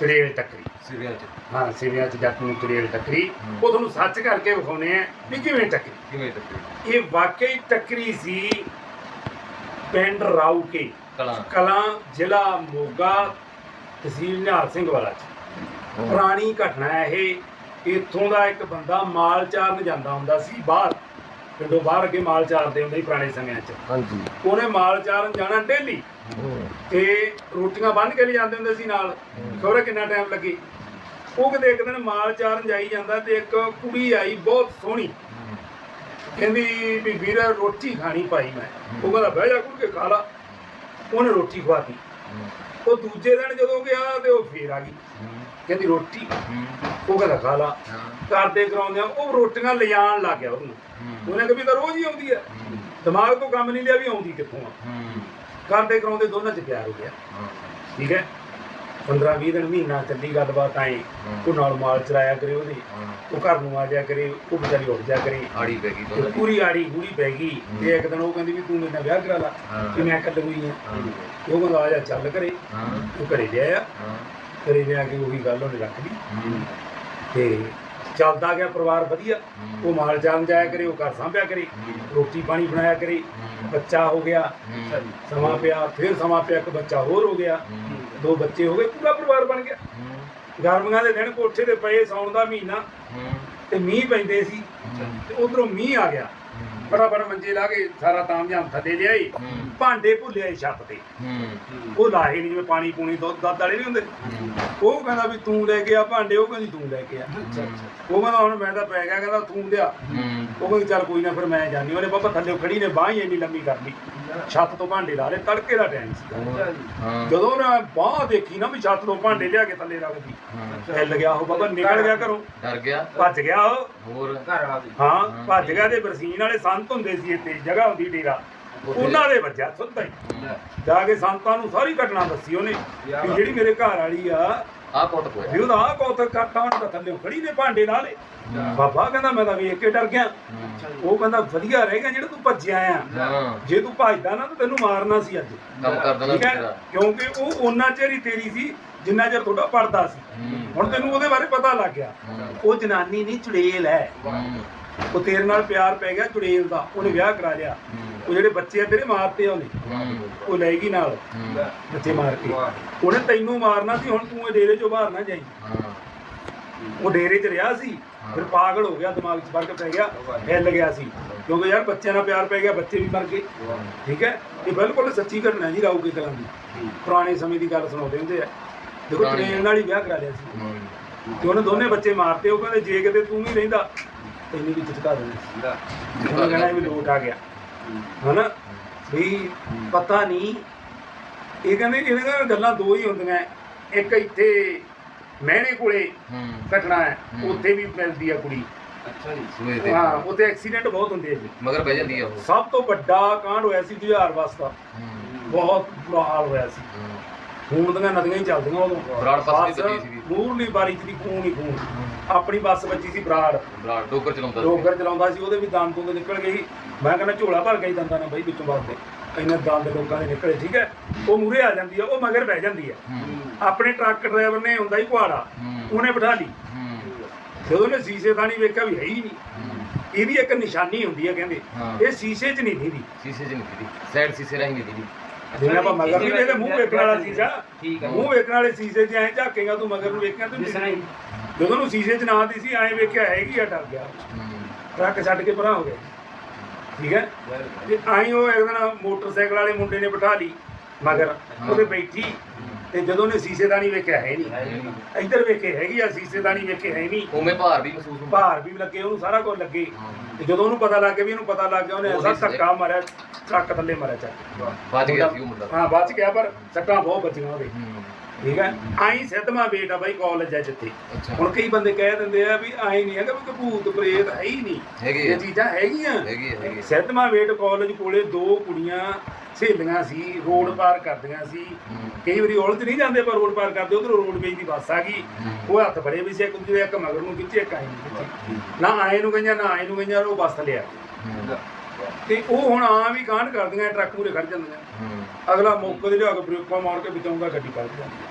ਚੜੇਲ ਟੱਕਰੀ। ਸਿਰਿਆਂ ਚ। ਹਾਂ ਸਿਵਿਆਂ ਚ ਜੱਟ ਨੂੰ ਚੜੇਲ ਟੱਕਰੀ। ਉਹ ਤੁਹਾਨੂੰ ਸੱਚ ਕਰਕੇ ਵਿਖਾਉਣੇ ਆ ਵੀ ਕਿਵੇਂ ਟੱਕਰੀ। ਕਿਵੇਂ ਟੱਕਰੀ? ਇਹ ਵਾਕਈ ਟੱਕਰੀ ਸੀ ਪਿੰਡ ਰਾਊਕੇ। ਕਲਾਂ। ਕਲਾਂ ਜ਼ਿਲ੍ਹਾ ਮੋਗਾ ਤਹਿਸੀਲ ਨਿਹਾਲ ਸਿੰਘ ਵਾਲਾ ਚ। ਪੁਰਾਣੀ ਘਟਨਾ ਹੈ ਇਹ। ਇੱਥੋਂ ਦਾ ਇੱਕ ਬੰਦਾ ਮਾਲ ਚਾਰਨ ਜਾਂਦਾ ਹੁੰਦਾ ਸੀ ਬਾਹਰ। ਪਿੰਡੋਂ ਬਾਹਰ ਅੱਗੇ ਮਾਲ ਚਾਰਦੇ ਹੁੰਦੇ ਸੀ ਪੁਰਾਣੇ ਸਮਿਆਂ 'ਚ। ਹਾਂਜੀ। ਉਹਨੇ ਮਾਲ ਚਾਰਨ ਜਾਣਾ ਡੇਲੀ। ਤੇ ਰੋਟੀਆਂ ਬੰਨ ਕੇ ਲੈ ਜਾਂਦੇ ਹੁੰਦੇ ਸੀ ਨਾਲ। ਖਬਰ ਕਿੰਨਾ ਟਾਈਮ ਲੱਗੇ? ਉਹ ਕਿਤੇ ਇੱਕ ਦਿਨ ਮਾਲ ਚਾਰਨ ਜਾਈ ਜਾਂਦਾ ਤੇ ਇੱਕ ਕੁੜੀ ਆਈ ਬਹੁਤ ਸੋਹਣੀ। ਕਹਿੰਦੀ ਵੀ ਵੀਰ ਰੋਟੀ ਖਾਣੀ ਪਾਈ ਮੈਂ। ਉਹ ਕਹਿੰਦਾ, ਬਹਿ ਜਾ ਕੁੜ ਕੇ ਖਾ ਲਾ। ਉਹਨੇ ਰੋਟੀ ਖਵਾਤੀ। ਉਹ ਦੂਜੇ ਦਿਨ ਜਦੋਂ ਗਿਆ ਤੇ ਉਹ ਫੇਰ ਆ ਗਈ। ਕਹਿੰਦੀ, ਰੋਟੀ? ਉਹ ਕਹਿੰਦਾ, ਖਾ ਲਾ। ਕਰਦੇ ਕਰਾਉਂਦੇ ਉਹ ਰੋਟੀਆਂ ਲਿਜਾਣ ਲੱਗ ਗਿਆ ਉਹਨੂੰ। ਉਹਨੇ ਕਿਹਾ ਵੀ ਤਾਂ ਰੋਜ਼ ਹੀ ਆਉਂਦੀ ਆ ਦਿਮਾਗ ਤੋਂ ਕੰਮ ਨਹੀਂ ਲਿਆ ਵੀ ਆਉਂਦੀ ਕਿੱਥੋਂ ਆ। ਕਰਦੇ ਕਰਾਉਂਦੇ ਦੋਨਾਂ ਚ ਪਿਆਰ ਹੋ ਗਿਆ। ਠੀਕ ਹੈ? 15 20 ਦਿਨ ਮਹੀਨਾ ਚੱਲੀ ਗੱਲਬਾਤ ਆਏ ਉਹ ਨਾਲ ਮਾਲ ਚਲਾਇਆ ਕਰੇ ਉਹਦੇ। ਉਹ ਘਰ ਨੂੰ ਆ ਜਾ ਕਰੇ ਉਹ ਵਿਚਾਰੀ ਉੱਠ ਜਾ ਕਰੇ। ਆੜੀ ਪੈ ਗਈ ਤੇ ਦੋਨਾਂ ਪੂਰੀ ਆੜੀ ਗੂੜੀ ਪੈ ਗਈ। ਤੇ ਇੱਕ ਦਿਨ ਉਹ ਕਹਿੰਦੀ ਵੀ ਤੂੰ ਮੇਰੇ ਨਾਲ ਵਿਆਹ ਕਰਾ ਲਾ। ਕਿ ਮੈਂ ਇਕੱਲੀ ਹੋਈ ਆ। ਉਹ ਕਹਿੰਦਾ ਆ ਜਾ ਚੱਲ ਕਰੇ ਉਹ ਘਰੇ ਲਿਆਇਆ। ਘਰੇ ਲਿਆ ਕੇ ਉਹੀ ਗੱਲ ਉਹਨੇ ਰੱਖ ਲਈ। ਤੇ ਚੱਲਦਾ ਗਿਆ ਪਰਿਵਾਰ ਵਧੀਆ। ਉਹ ਮਾਲ ਜਾਣ ਜਾਇਆ ਕਰੇ ਉਹ ਘਰ ਸਾਂਭਿਆ ਕਰੇ ਰੋਟੀ ਪਾਣੀ ਬਣਾਇਆ ਕਰੇ ਬੱਚਾ ਹੋ ਗਿਆ ਸਮਾਂ ਪਿਆ ਫਿਰ ਸਮਾਂ ਪਿਆ ਇੱਕ ਬੱਚਾ ਹੋਰ ਹੋ ਗਿਆ ਦੋ ਬੱਚੇ ਹੋ ਗਏ ਪੂਰਾ ਪਰਿਵਾਰ ਬਣ ਗਿਆ। ਗਰਮੀਆਂ ਦੇ ਦਿਨ ਕੋਠੇ ਤੇ ਪਏ ਸੌਣ ਦਾ ਮਹੀਨਾ ਤੇ ਮੀਂਹ ਪੈਂਦੇ ਸੀ ਤੇ ਉਧਰੋਂ ਮੀਂਹ ਆ ਗਿਆ। ਬਰਾਬਰ ਮੰਜੇ ਲਾ ਕੇ ਸਾਰਾ ਤਾਮਝਾਮ ਥੱਲੇ ਲਿਆਈ ਭਾਂਡੇ ਭੁੱਲਿਆ ਛੱਤ ਤੇ। ਉਹ ਲਾਹੇ ਨਹੀਂ ਜਿਵੇਂ ਪਾਣੀ ਪੂਣੀ ਦੁੱਧ ਦੱਧ ਵਾਲੇ ਨਹੀਂ ਹੁੰਦੇ। ਉਹ ਕਹਿੰਦਾ ਵੀ ਤੂੰ ਲੈ ਕੇ ਆ ਭਾਂਡੇ ਉਹ ਕਹਿੰਦੀ ਤੂੰ ਲੈ ਕੇ ਆ। ਉਹ ਕਹਿੰਦਾ ਹੁਣ ਮੈਂ ਤਾਂ ਪੈ ਗਿਆ ਕਹਿੰਦਾ ਤੂੰ ਲਿਆ। ਉਹ ਕਹਿੰਦੀ ਚੱਲ ਕੋਈ ਨਾ ਫਿਰ ਮੈਂ ਜਾਣੀ ਉਹਨੇ ਬਾਬਾ ਥੱਲੇ ਖੜੀ ਨੇ ਬਾਹ ਹੀ ਇੰਨੀ ਲੰਮੀ ਕਰ ਲਈ। ਛੱਤ ਤੋਂ ਭਾਂਡੇ ਲਾ ਲਏ ਤੜਕੇ ਦਾ ਟਾਈਮ ਸੀ। ਜਦੋਂ ਨਾ ਬਾਹ ਦੇਖੀ ਨਾ ਵੀ ਛੱਤ ਤੋਂ ਭਾਂਡੇ ਲਿਆ ਕੇ ਥੱਲੇ ਰੱਖਦੀ ਹਿੱਲ ਗਿਆ ਉਹ ਬਾਬਾ ਨਿਕਲ ਗਿਆ ਘਰੋਂ। ਡਰ ਗਿਆ? ਭੱਜ ਗਿਆ ਉਹ। ਹੋਰ? ਘਰ ਆ ਗਈ ਹਾਂ। ਭੱਜ ਗਿਆ ਤੇ ਬਰਸੀਨ ਵਾਲੇ ਸੰਤ ਹੁੰਦੇ ਸੀ ਇੱਥੇ ਜਗ੍ਹਾ ਹੁੰਦੀ ਡੇਰਾ। ਉਹਨਾਂ ਦੇ ਵੱਜਿਆ ਸੁੱਤਾ ਹੀ। ਜਾ ਕੇ ਸੰਤਾਂ ਨੂੰ ਸਾਰੀ ਘਟਨਾ ਦੱਸੀ ਉਹਨੇ ਵੀ ਜਿਹੜੀ ਮੇਰੇ ਘਰ ਵਾਲੀ ਆ ਆ ਕੁੱਟ ਪੋਇਆ ਵੀ ਉਹਦਾ ਕੌਤਕ ਕਰਤਾ ਉਹਨੇ ਤਾਂ ਥੱਲੇ ਖੜੀ ਨੇ ਭਾਂਡੇ ਲਾ ਲੇ ਬਾਬਾ ਕਹਿੰਦਾ ਮੈਂ ਤਾਂ ਵੇਖ ਕੇ ਡਰ ਗਿਆ। ਉਹ ਕਹਿੰਦਾ ਵਧੀਆ ਰਹਿ ਗਿਆ ਜਿਹੜਾ ਤੂੰ ਭੱਜਿਆ ਆ। ਜੇ ਤੂੰ ਭੱਜਦਾ ਨਾ ਤਾਂ ਤੈਨੂੰ ਮਾਰਨਾ ਸੀ ਅੱਜ। ਕੰਮ ਕਰ ਦੇਣਾ ਕਿਉਂਕਿ ਉਹ ਉਹਨਾਂ ਚਿਰ ਹੀ ਤੇਰੀ ਸੀ ਜਿੰਨਾ ਚਿਰ ਤੁਹਾਡਾ ਪੜਦਾ ਸੀ। ਹੁਣ ਤੈਨੂੰ ਉਹਦੇ ਬਾਰੇ ਪਤਾ ਲੱਗ ਗਿਆ। ਉਹ ਜਨਾਨੀ ਨਹੀਂ ਚੁੜੇਲ ਹੈ। ਉਹ ਤੇਰੇ ਨਾਲ ਪਿਆਰ ਪੈ ਗਿਆ ਚੁੜੇਲ ਦਾ ਉਹਨੇ ਵਿਆਹ ਕਰਾ ਲਿਆ। ਉਹ ਜਿਹੜੇ ਬੱਚੇ ਆ ਤੇਰੇ ਮਾਰਤੇ ਆ ਉਹਨੇ। ਉਹ ਲੈ ਗਈ ਨਾਲ ਬੱਚੇ ਮਾਰ ਕੇ। ਉਹਨੇ ਤੈਨੂੰ ਮਾਰਨਾ ਸੀ ਹੁਣ ਤੂੰ ਇਹ ਡੇਰੇ ਚੋਂ ਬਾਹਰ ਨਾ ਜਾਈਂ। ਉਹ ਡੇਰੇ 'ਚ ਰਿਹਾ ਸੀ ਫਿਰ ਪਾਗਲ ਹੋ ਗਿਆ ਦਿਮਾਗ 'ਚ ਫ਼ਰਕ ਪੈ ਗਿਆ ਹਿੱਲ ਗਿਆ ਸੀ। ਕਿਉਂਕਿ ਯਾਰ ਬੱਚਿਆਂ ਨਾਲ ਪਿਆਰ ਪੈ ਗਿਆ ਬੱਚੇ ਵੀ ਮਰ ਗਏ। ਠੀਕ ਹੈ? ਇਹ ਬਿਲਕੁਲ ਸੱਚੀ ਘਟਨਾ ਜੀ ਰਾਊ ਕੇ ਕਲਾਂ ਦੀ। ਪੁਰਾਣੇ ਸਮੇਂ ਦੀ ਗੱਲ ਸੁਣਾਉਂਦੇ ਹੁੰਦੇ ਆ। ਦੇਖੋ ਟ੍ਰੇਨ ਨਾਲ ਹੀ ਵਿਆਹ ਕਰਾ ਲਿਆ ਸੀ। ਤੇ ਉਹਨੇ ਦੋਨੇ ਬੱਚੇ ਮਾਰਤੇ ਉਹ ਕਹਿੰਦੇ ਜੇ ਕਿਤੇ ਤੂੰ ਵੀ ਰਹਿੰਦਾ ਤੈਨੂੰ ਵੀ ਚੁਟਕਾ ਦੇਣਾ ਸੀ। ਉਹਨੇ ਕਹਿਣਾ ਇਹ ਵੀ ਲੋਟ ਆ ਗਿਆ। ਹਨਾ? ਵੀ ਪਤਾ ਨਹੀਂ ਇਹ ਕਹਿੰਦੇ ਇਹਨਾਂ ਦੀਆਂ ਗੱਲਾਂ ਦੋ ਹੀ ਹੁੰਦੀਆਂ। ਇੱਕ ਇੱਥੇ ਮਹਿਣੇ ਕੋਲੇ ਘਟਨਾ ਹੈ ਉੱਥੇ ਵੀ ਮਿਲਦੀ ਆ ਕੁੜੀ। ਅੱਛਾ ਜੀ। ਸੂਏ ਦੇ ਹਾਂ ਉੱਥੇ ਐਕਸੀਡੈਂਟ ਬਹੁਤ ਹੁੰਦੇ ਆ ਜੀ। ਮਗਰ ਬਹਿ ਜਾਂਦੀ ਆ ਉਹ। ਸਭ ਤੋਂ ਵੱਡਾ ਕਾਂਡ ਹੋਇਆ ਸੀ ਜੁਝਾਰ ਵਾਸਤਾ। ਬਹੁਤ ਬੁਰਾ ਹਾਲ ਹੋਇਆ ਸੀ। ਖੂਨ ਦੀਆਂ ਨਦੀਆਂ ਹੀ ਚੱਲਦੀਆਂ ਉਦੋਂ। ਬਰਾੜ ਬੱਸ ਵੀ ਬੱਸ ਚੱਲੀ ਸੀਗੀ। ਮੂਰਲੀ ਬਾਰੀ ਚ ਦੀ ਖੂਨ ਹੀ ਖੂਨ। ਆਪਣੀ ਬੱਸ ਵੱਜੀ ਸੀ ਬਰਾੜ। ਬਰਾੜ ਡੋਕਰ ਚਲਾਉਂਦਾ ਸੀ। ਡੋਗਰ ਚਲਾਉਂਦਾ ਸੀ ਉਹਦੇ ਵੀ ਦੰਦ ਤੋਂ ਨਿਕਲ ਗਈ ਮੈਂ ਕਹਿੰਦਾ ਝੋਲਾ ਭਰ ਗਈ ਦੰਦਾਂ ਨਾਲ ਬਈ ਵਿੱਚੋਂ ਵਾਸਤੇ ਇੰਨੇ ਦੰਦ ਲੋਕਾਂ ਦੇ ਨਿਕਲੇ ਠੀਕ ਹੈ? ਉਹ ਮੂਰੇ ਆ ਜਾਂਦੀ ਆ ਉਹ ਮਗਰ ਬਹਿ ਜਾਂਦੀ ਆ। ਆਪਣੇ ਟਰੱਕ ਡਰਾਈਵਰ ਨੇ ਹੁੰਦਾ ਹੀ ਕੁਹਾੜਾ। ਉਹਨੇ ਬਿਠਾ ਲਈ। ਜਦੋਂ ਉਹਨੇ ਸ਼ੀਸ਼ੇ ਥਾਣੀ ਵੇਖਿਆ ਵੀ ਹੈ ਹੀ ਨਹੀਂ। ਇਹਦੀ ਇੱਕ ਨਿਸ਼ਾਨੀ ਹੁੰਦੀ ਆ ਕਹਿੰਦੇ। ਹਾਂ। ਇਹ ਸ਼ੀਸ਼ੇ 'ਚ ਨਹੀਂ ਦੀਦੀ ਸੀਸੇ ਚ ਨਹੀਂ ਦੀਦੀ ਸਾਈਡ ਸੀਸੇ ਰਾਹੀਂ ਨਹੀਂ ਦੀਦੀ ਜਿਵੇਂ ਆਪਾਂ ਮਗਰ ਨਹੀਂ ਵੇਖਦੇ ਮੂੰਹ ਵੇਖਣ ਵਾਲਾ ਸ਼ੀਸ਼ਾ ਠੀਕ ਹੈ ਮੂੰਹ ਵੇਖਣ ਵਾਲੇ ਸ਼ੀਸ਼ੇ 'ਚ ਐਂ ਝਾਕੇਗਾ ਤੂੰ ਮਗਰ ਨੂੰ ਵੇਖਿਆ ਤੂੰ ਦਿਸਣਾ ਹੀ। ਜਦੋਂ ਨੂੰ ਸ਼ੀਸ਼ੇ 'ਚ ਨਾ ਦੀ ਸੀ ਐਂ ਵੇਖਿਆ ਹੈਗੀ ਆ ਡਰ ਗਿਆ। ਟਰੱਕ ਛੱਡ ਕੇ ਪਰਾਂ ਹੋ ਗਿਆ। ਠੀਕ ਹੈ? ਤੇ ਆਈ ਉਹ ਇੱਕ ਦਿਨ ਮੋਟਰਸਾਈਕਲ ਵਾਲੇ ਮੁੰਡੇ ਨੇ ਬਿਠਾ ਲਈ ਮਗਰ ਉਹਦੇ ਬੈਠੀ। ਤੇ ਜਦੋਂ ਨੇ ਸ਼ੀਸ਼ੇਦਾਨੀ ਵੇਖਿਆ ਹੈ ਨਹੀਂ। ਇੱਧਰ ਵੇਖੇ ਹੈਗੀ ਆ ਸ਼ੀਸ਼ੇਦਾਨੀ ਵੇਖੇ ਹੈ ਨਹੀਂ। ਉਵੇਂ ਭਾਰ ਵੀ ਮਹਿਸੂਸ ਭਾਰ ਵੀ ਲੱਗੇ ਉਹਨੂੰ ਸਾਰਾ ਕੁਝ ਲੱਗੇ। ਤੇ ਜਦੋਂ ਉਹਨੂੰ ਪਤਾ ਲੱਗ ਗਿਆ ਵੀ ਇਹਨੂੰ ਪਤਾ ਲੱਗ ਗਿਆ ਉਹਨੇ ਐਸਾ ਧੱਕਾ ਮਾਰਿਆ। ਟਰੱਕ ਥੱਲੇ ਮਾਰਿਆ ਚੱਕ ਬਚ ਗਿਆ ਸੀ ਉਹ ਮੁੰਡਾ। ਹਾਂ ਬਚ ਗਿਆ ਪਰ ਸੱਟਾਂ ਬਹੁਤ ਵੱਜੀਆਂ ਉਹਦੇ। ਠੀਕ ਹੈ? ਆਈ ਸਿੱਧਵਾਂ ਬੇਟਾ ਬਾਈ ਕਾਲਜ ਹੈ ਜਿੱਥੇ। ਹੁਣ ਕਈ ਬੰਦੇ ਕਹਿ ਦਿੰਦੇ ਆ ਵੀ ਆਈ ਨਹੀਂ ਹੈਗਾ ਵੀ ਭੂਤ ਪ੍ਰੇਤ ਹੈ ਹੀ ਨਹੀਂ। ਇਹ ਆ। ਚੀਜ਼ਾਂ ਹੈਗੀਆਂ। ਹੈਗੀ ਆ, ਹੈਗੀ ਆ। ਸਿੱਧਵਾਂ ਵੇਟ ਕਾਲਜ ਕੋਲੇ ਦੋ ਕੁੜੀਆਂ ਸਹੇਲੀਆਂ ਸੀ ਰੋਡ ਪਾਰ ਕਰਦੀਆਂ ਸੀ। ਕਈ ਵਾਰੀ ਉਲਝ ਨਹੀਂ ਜਾਂਦੇ ਪਰ ਰੋਡ ਪਾਰ ਕਰਦੇ ਉਧਰੋਂ ਰੋਡਵੇਜ ਦੀ ਬੱਸ ਆ ਗਈ। ਉਹ ਹੱਥ ਫੜੇ ਵੀ ਸੀ ਇੱਕ ਦੂਜੇ ਇੱਕ ਮਗਰ ਨੂੰ ਖਿੱਚੇ ਇੱਕ ਆਏ ਨੂੰ ਆਏ ਨੂੰ ਗਈਆਂ ਨਾ ਆਏ ਨੂੰ ਗਈਆਂ ਉਹ ਬੱਸ ਲਿਆ। ਤੇ ਉਹ ਹੁਣ ਆਮ ਹੀ ਕਾਂਡ ਕਰਦੀਆਂ ਟਰੱਕ ਮੂਰੇ ਖੜ ਜਾਂਦੀਆਂ ਹੂੰ। ਅਗਲਾ ਮੌਕੇ ਦੇ ਲਿਆ ਕੇ ਬ੍ਰੇਕਾਂ ਮਾਰ ਕੇ ਬਚਾਉਂਦਾ ਗੱਡੀ ਕੱਢ ਜਾਂਦੀ